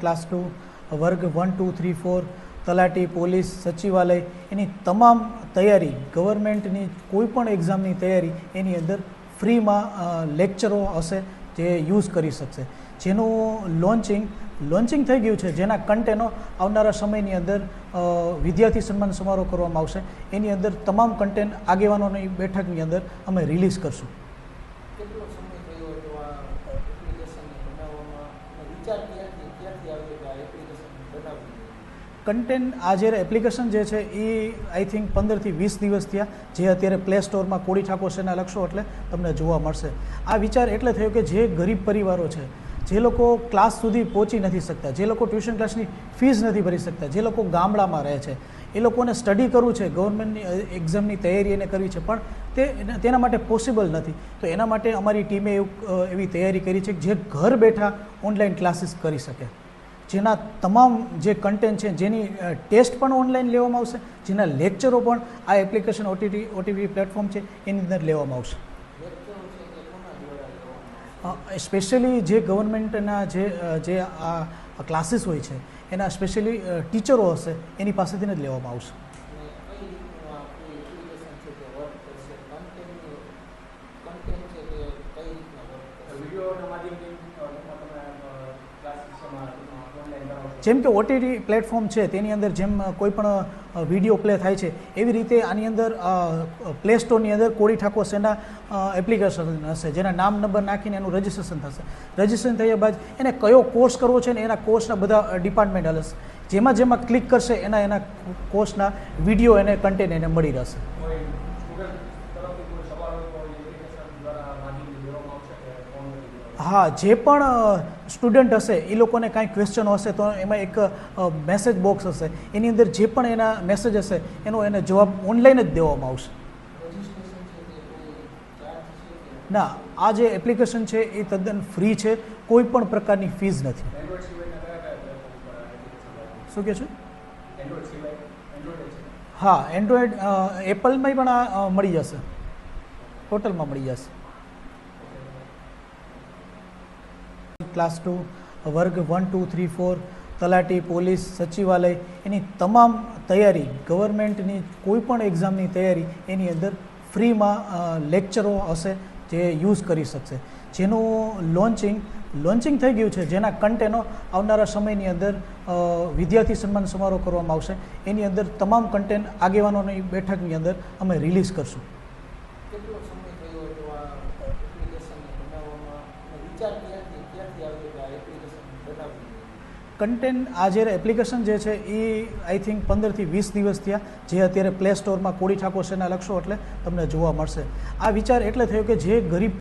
Class two વર્ગ one two three four તલાટી, police, સચિવાલય, એની તમામ તૈયારી, ગવર્મેન્ટની કોઈ પણ એક્ઝામની તૈયારી, એની અંદર ફ્રીમાં લેક્ચરો હશે જે યુઝ કરી શકશે. જેનું લોન્ચિંગ લોન્ચિંગ થઈ ગયું છે, જેના કન્ટેનો આવનારા સમયની અંદર વિદ્યાર્થી સન્માન સમારોહ કરવામાં આવશે. એની અંદર તમામ કન્ટેન્ટ આગેવાનોની બેઠકની અંદર અમે રિલીઝ કરશું. કન્ટેન્ટ આ જે એપ્લિકેશન જે છે એ આઈ થિંક પંદરથી વીસ દિવસ થયા. જે અત્યારે પ્લે સ્ટોરમાં કોડી ઠાકોર સેના લખશો એટલે તમને જોવા મળશે. આ વિચાર એટલે થયો કે જે ગરીબ પરિવારો છે, જે લોકો ક્લાસ સુધી પહોંચી નથી શકતા, જે લોકો ટ્યુશન ક્લાસની ફીસ નથી ભરી શકતા, જે લોકો ગામડામાં રહે છે, એ લોકોને સ્ટડી કરવું છે ગવર્મેન્ટની એક્ઝામની તૈયારી એને કરવી છે, પણ તે તેના માટે પોસિબલ નથી. તો એના માટે અમારી ટીમે એવું એવી તૈયારી કરી છે કે જે ઘર બેઠા ઓનલાઈન ક્લાસીસ કરી શકે. જેના તમામ જે કન્ટેન્ટ છે, જેની ટેસ્ટ પણ ઓનલાઈન લેવામાં આવશે, જેના લેક્ચરો પણ આ એપ્લિકેશન ઓટીટી ઓટીટી પ્લેટફોર્મ છે, એની અંદર લેવામાં આવશે. સ્પેશિયલી જે ગવર્મેન્ટના જે જે આ ક્લાસીસ હોય છે, એના સ્પેશિયલી ટીચરો હશે, એની પાસેથી જ લેવામાં આવશે. વિડીયોના જેમ કે ઓટીટી પ્લેટફોર્મ છે, તેની અંદર જેમ કોઈ પણ વીડિયો પ્લે થાય છે, એવી રીતે આની અંદર પ્લે સ્ટોરની અંદર કોળી ઠાકોર સેના એપ્લિકેશન હશે, જેના નામ નંબર નાખીને એનું રજિસ્ટ્રેશન થશે. રજિસ્ટ્રેશન થયા બાદ એને કયો કોર્સ કરવો છે ને એના કોર્સના બધા ડિપાર્ટમેન્ટ હશે. જેમાં જેમાં ક્લિક કરશે, એના એના કોર્સના વીડિયો એને કન્ટેન્ટ એને મળી રહેશે કોઈ સ્ટુડન્ટ તરફથી કોઈ સવાલ હોય તો એપ્લિકેશન દ્વારા માધ્યમથી લેવામાં આવશે કે ફોન કરી હા, જે પણ સ્ટુડન્ટ હશે, એ લોકોને કાંઈ ક્વેશ્ચન હશે તો એમાં એક મેસેજ બોક્સ હશે. એની અંદર જે પણ એના મેસેજ હશે, એનો એને જવાબ ઓનલાઈન જ દેવામાં આવશે. ના, આ જે એપ્લિકેશન છે, એ તદ્દન ફ્રી છે. કોઈ પણ પ્રકારની ફીઝ નથી. શું કહે છે? હા એન્ડ્રોઈડ એપલમાં પણ આ મળી જશે. ટોટલમાં મળી જશે. ક્લાસ ટુ વર્ગ વન ટુ થ્રી ફોર તલાટી, પોલીસ, સચિવાલય, એની તમામ તૈયારી, ગવર્મેન્ટની કોઈ પણ એક્ઝામની તૈયારી, એની અંદર ફ્રીમાં લેક્ચરો હશે જે યુઝ કરી શકશે. જેનું લોન્ચિંગ લોન્ચિંગ થઈ ગયું છે, જેના કન્ટેનો આવનારા સમયની અંદર વિદ્યાર્થી સન્માન સમારોહ કરવામાં આવશે. એની અંદર તમામ કન્ટેન્ટ આગેવાનોની બેઠકની અંદર અમે રિલીઝ કરશું. કેટલો સમય થયો હતો આ એપ્લિકેશનને બનાવવામાં અને વિચાર ક્યાંથી ક્યાંથી આવ્યો કે આ એપ્લિકેશન બનાવવી કન્ટેન્ટ આ જે એપ્લિકેશન જે છે એ આઈ થિંક પંદરથી વીસ દિવસ થયા. જે અત્યારે પ્લે સ્ટોરમાં કોડી ઠાકોર સેના લખશો એટલે તમને જોવા મળશે. આ વિચાર એટલે થયો કે જે ગરીબ